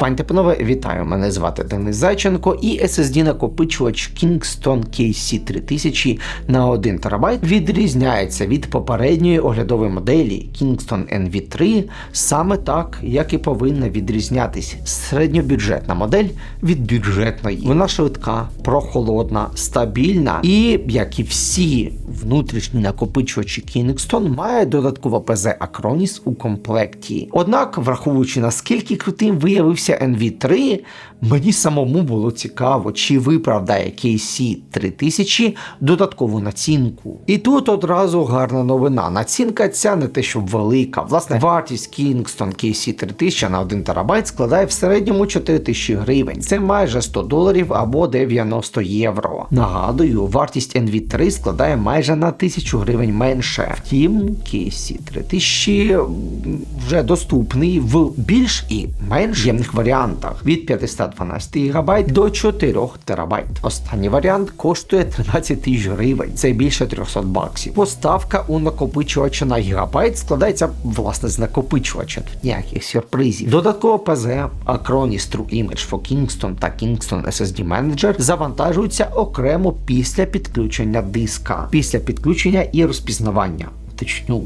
Пані та вітаю! Мене звати Денис Зайченко і SSD накопичувач Kingston KC 3000 на 1 ТБ відрізняється від попередньої оглядової моделі Kingston NV3 саме так, як і повинна відрізнятись середньобюджетна модель від бюджетної. Вона швидка, прохолодна, стабільна і, як і всі внутрішні накопичувачі Kingston, має додатково ПЗ Acronis у комплекті. Однак, враховуючи наскільки крутим виявився NV3, мені самому було цікаво, чи виправдає KC 3000 додаткову націнку. І тут одразу гарна новина. Націнка ця не те, щоб велика. Власне, вартість Kingston KC 3000 на 1 ТБ складає в середньому 4000 гривень. Це майже 100 доларів або 90 євро. Нагадую, вартість NV3 складає майже на 1000 гривень менше. Втім, KC 3000 вже доступний в більш і менш ємних варіантах від 512 ГБ до 4 ТБ. Останній варіант коштує 13 тисяч гривень, це більше 300 баксів. Поставка у накопичувача на гігабайт складається власне з накопичувача, тут ніяких сюрпризів. Додатково ПЗ, Acronis True Image for Kingston та Kingston SSD Manager завантажуються окремо після підключення диска, після підключення і розпізнавання.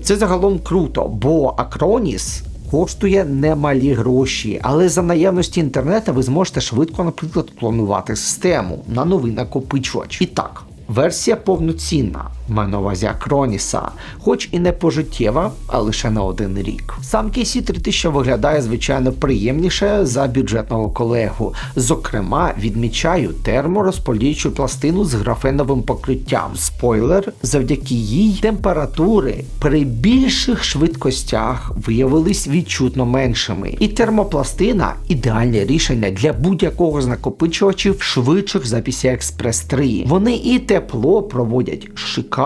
Це загалом круто, бо Acronis коштує немалі гроші, але за наявності інтернету ви зможете швидко, наприклад, планувати систему на новий накопичувач. І так. Версія повноцінна, маю на увазі Акроніса, хоч і не пожиттєва, а лише на один рік. Сам KC 3000 виглядає звичайно приємніше за бюджетного колегу. Зокрема, відмічаю терморозподільчу пластину з графеновим покриттям. Спойлер, завдяки їй температури при більших швидкостях виявились відчутно меншими. І термопластина ідеальне рішення для будь-якого з накопичувачів швидших за PCI-Express 3. Вони і тепло проводять шикарно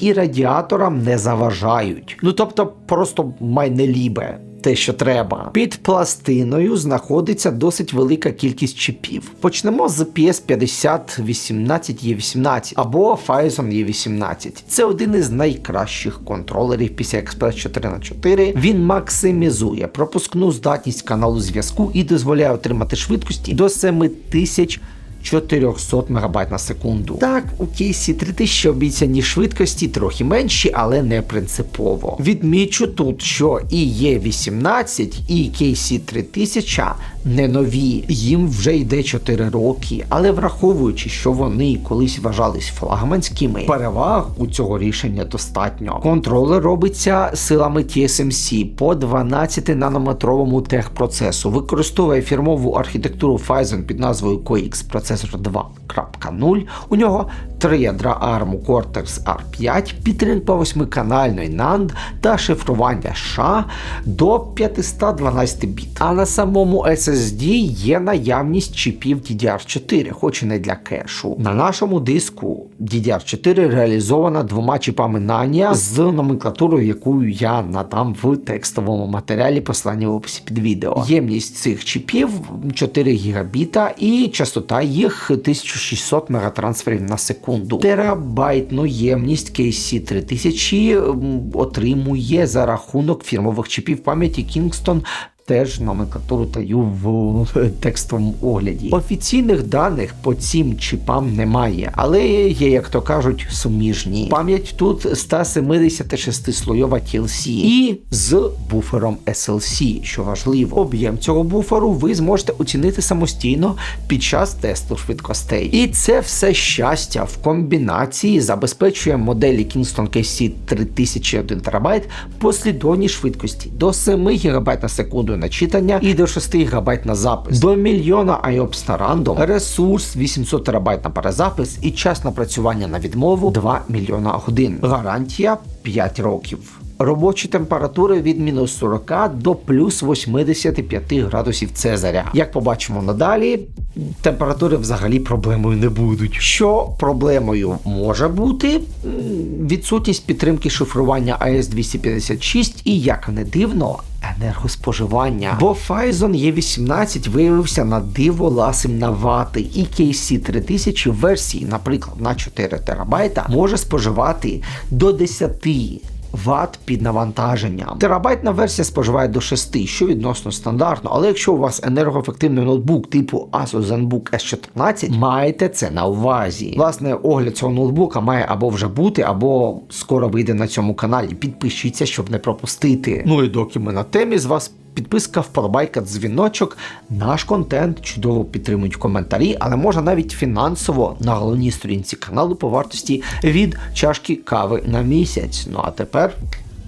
і радіаторам не заважають. Ну тобто, просто майне лібе. Те, що треба. Під пластиною знаходиться досить велика кількість чіпів. Почнемо з PS50 18E18 або Phison E18. Це один із найкращих контролерів PCI Express 4х4. Він максимізує пропускну здатність каналу зв'язку і дозволяє отримати швидкості до 7000 400 МБ на секунду. Так, у кейсі 3000 обіцяні швидкості трохи менші, але не принципово. Відмічу тут, що і Є18, і кейсі 3000 не нові, їм вже йде 4 роки, але враховуючи, що вони колись вважались флагманськими, переваг у цього рішення достатньо. Контролер робиться силами TSMC по 12 нанометровому техпроцесу, використовує фірмову архітектуру Phison під назвою CoX процесор 2.0. У нього три ядра ARM Cortex R5, підтримка 8-канальної NAND та шифрування SHA до 512 біт. А на самому SSD є наявність чіпів DDR4, хоч і не для кешу. На нашому диску DDR4 реалізована двома чіпами Nania з номенклатурою, яку я надам в текстовому матеріалі послання в описі під відео. Ємність цих чіпів 4 гігабіта і частота їх 1600 мегатрансферів на секунду. Терабайтну ємність KC 3000 отримує за рахунок фірмових чіпів пам'яті Kingston Теж номенклатуру даю в текстовому огляді. Офіційних даних по цим чіпам немає, але є, як то кажуть, суміжні. Пам'ять тут 176-слойова TLC і з буфером SLC, що важливо. Об'єм цього буферу ви зможете оцінити самостійно під час тесту швидкостей. І це все щастя в комбінації забезпечує моделі Kingston KC 3001 ТБ послідовні швидкості до 7 ГБ на секунду на читання і до 6 ГБ на запис, до мільйона IOPS на рандом, ресурс 800 ТБ на перезапис і час напрацювання на відмову 2 мільйона годин. Гарантія 5 років. Робочі температури від мінус 40 до плюс 85 градусів Цезаря. Як побачимо надалі, температури взагалі проблемою не будуть. Що проблемою може бути відсутність підтримки шифрування AES 256 і як не дивно. Енергоспоживання, бо Файзон Є18 виявився на диво ласим на вати, і KC 3000 версії, наприклад, на 4 терабайта, може споживати до 10 Вт під навантаженням. Терабайтна версія споживає до 6, що відносно стандартно, але якщо у вас енергоефективний ноутбук типу Asus ZenBook S14, маєте це на увазі. Власне, огляд цього ноутбука має або вже бути, або скоро вийде на цьому каналі. Підпишіться, щоб не пропустити. Ну і доки ми на темі, з вас підписка, вподобайка, дзвіночок. Наш контент чудово підтримують коментарі, але можна навіть фінансово на головній сторінці каналу по вартості від чашки кави на місяць. Ну а тепер.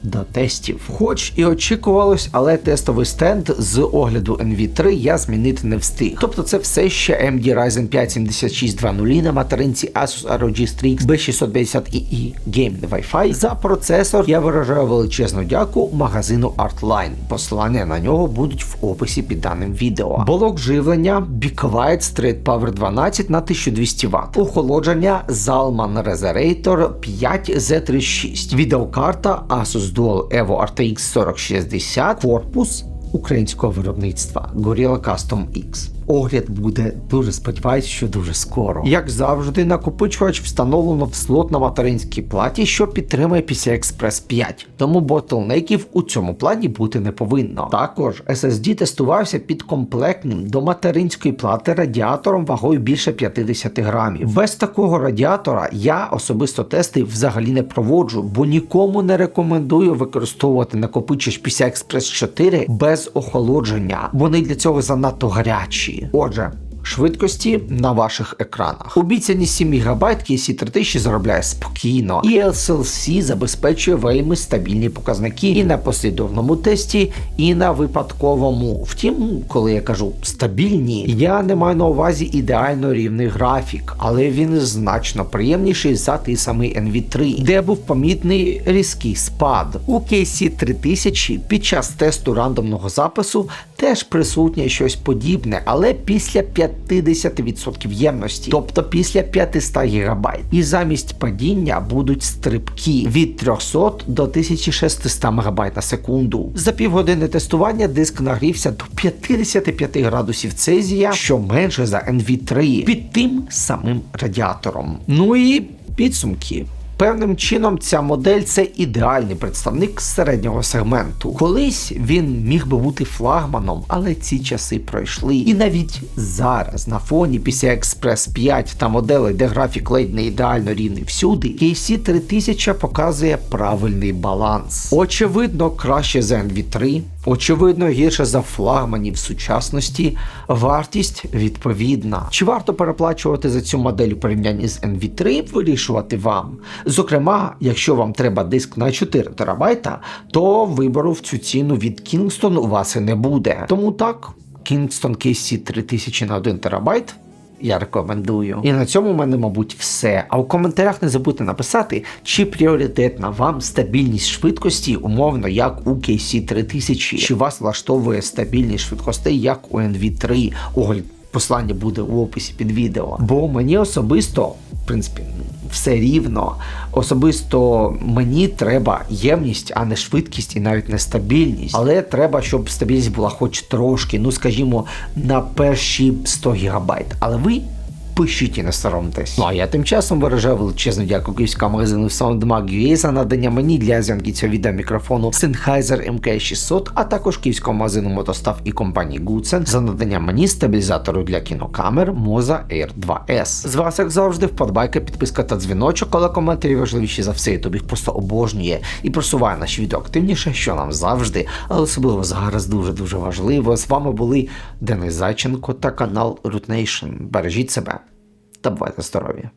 До тестів. Хоч і очікувалось, але тестовий стенд з огляду NV3 я змінити не встиг. Тобто це все ще AMD Ryzen 5 7620 на материнці Asus ROG Strix B650EE Game Wi-Fi. За процесор я виражаю величезну дяку магазину Artline. Посилання на нього будуть в описі під даним відео. Блок живлення Bicowite Straight Power 12 на 1200 Вт. Охолодження Zalman Reserator 5Z36. Відеокарта Asus Dual Evo RTX 4060. Корпус українського виробництва Gorilla Custom X. Огляд буде дуже сподіваюсь, що дуже скоро. Як завжди, накопичувач встановлено в слот на материнській платі, що підтримує PCI Express 5, тому ботлнеків у цьому плані бути не повинно. Також SSD тестувався під комплектним до материнської плати радіатором вагою більше 50 грамів. Без такого радіатора я особисто тести взагалі не проводжу, бо нікому не рекомендую використовувати накопичувач PCI Express 4 без охолодження. Вони для цього занадто гарячі. Отже. Швидкості на ваших екранах. Обіцяні 7 ГБ KC 3000 заробляє спокійно, і SLC забезпечує вельми стабільні показники і на послідовному тесті, і на випадковому. Втім, коли я кажу стабільні, я не маю на увазі ідеально рівний графік, але він значно приємніший за той самий NV3, де був помітний різкий спад. У KC 3000 під час тесту рандомного запису теж присутнє щось подібне, але після 50% ємності, тобто після 500 ГБ. І замість падіння будуть стрибки від 300 до 1600 МБ на секунду. За півгодини тестування диск нагрівся до 55 градусів Цезія, що менше за NV3 під тим самим радіатором. Ну і підсумки. Певним чином ця модель це ідеальний представник середнього сегменту. Колись він міг би бути флагманом, але ці часи пройшли. І навіть зараз на фоні PCI Express 5 та моделей, де графік ледь не ідеально рівний всюди, KC 3000 показує правильний баланс. Очевидно, краще за NV3, очевидно, гірше за флагманів сучасності. Вартість відповідна. Чи варто переплачувати за цю модель у порівнянні з NV3, вирішувати вам. Зокрема, якщо вам треба диск на 4 терабайта, то вибору в цю ціну від Kingston у вас і не буде. Тому так, Kingston KC 3000 на 1 терабайт. Я рекомендую. І на цьому в мене, мабуть, все. А в коментарях не забудьте написати, чи пріоритетна вам стабільність швидкості, умовно, як у KC 3000, чи вас влаштовує стабільність швидкостей, як у NV3. Огонь послання буде у описі під відео. Бо мені особисто, в принципі, все рівно. Особисто мені треба ємність, а не швидкість і навіть не стабільність. Але треба, щоб стабільність була хоч трошки, ну скажімо, на перші 100 гігабайт. Але ви. Пишіть і не соромтесь. Ну а я тим часом виражаю величезну дякую київському магазину SoundMag.ua за надання мені для зйомки цього відео мікрофону Sennheiser MK600, а також київському магазину Мотостав і компанії Goodsen за надання мені стабілізатору для кінокамер Moza Air 2S. З вас, як завжди, вподобайка, підписка та дзвіночок, але коментарі важливіші за все, ютуб їх просто обожнює і просуває наші відео активніше, що нам завжди, але особливо зараз дуже-дуже важливо. З вами були Денис Зайченко та канал Root Nation. Бережіть себе та бувайте здорові!